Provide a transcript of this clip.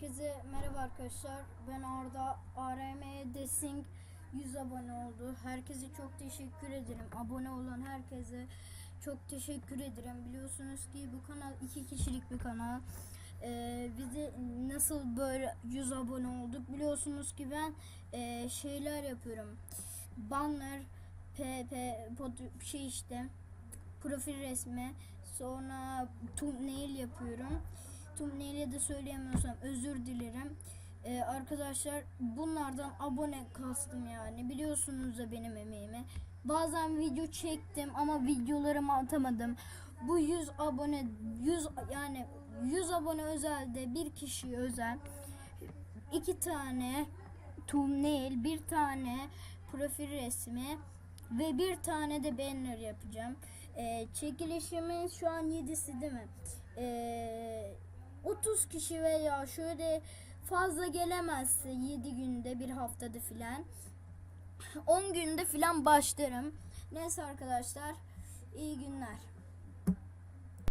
Herkese merhaba arkadaşlar. Ben Arda. ARM Desing 100 abone oldu. Herkese çok teşekkür ederim. Abone olan herkese çok teşekkür ederim. Biliyorsunuz ki bu kanal iki kişilik bir kanal. Ee, bizi nasıl böyle 100 abone olduk? Biliyorsunuz ki ben e, şeyler yapıyorum. Banner, PP, şey işte profil resmi sonra thumbnail yapıyorum. Thumbnail'e de söyleyemiyorsam özür dilerim. Ee, arkadaşlar bunlardan abone kastım yani biliyorsunuz da benim emeğimi. Bazen video çektim ama videolarımı atamadım. Bu 100 abone 100 yani 100 abone özelde bir kişi özel iki tane thumbnail, bir tane profil resmi ve bir tane de banner yapacağım. Ee, çekilişimiz şu an 7'si değil mi? Ee, 30 kişi veya şöyle fazla gelemezse 7 günde bir haftada filan 10 günde filan başlarım. Neyse arkadaşlar iyi günler.